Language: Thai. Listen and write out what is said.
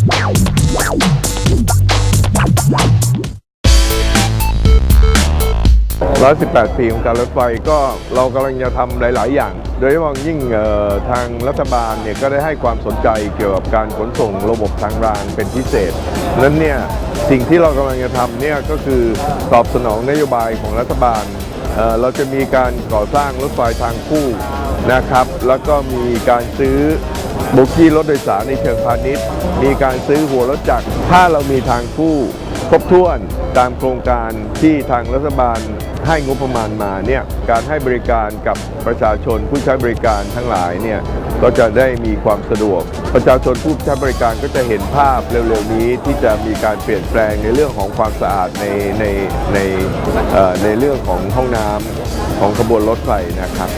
118ปีของการรถไฟก็เรากำลังจะทำหลาย ๆ อย่าง โดยเฉพาะยิ่งทางรัฐบาลเนี่ยก็ได้ให้ความสนใจเกี่ยวกับการขนส่งระบบทางรางเป็นพิเศษนั้นเนี่ยสิ่งที่เรากำลังจะทำเนี่ยก็คือตอบสนองนโยบายของรัฐบาลเเราจะมีการก่อสร้างรถไฟทางคู่นะครับ แล้วก็มีการซื้อ โบกี้รถโดยสารในเชิงพาณิชย์ มีการซื้อหัวรถจักร ถ้าเรามีทางคู่ครบถ้วนตามโครงการที่ทางรัฐบาลให้งบประมาณมาเนี่ยการให้บริการกับประชาชนผู้ใช้บริการทั้งหลายเนี่ยก็จะได้มีความสะดวก ประชาชนผู้ใช้บริการก็จะเห็นภาพเร็วๆนี้ที่จะมีการเปลี่ยนแปลงในเรื่องของความสะอาดในในในในเรื่องของห้องน้ำของขบวนรถไฟนะครับ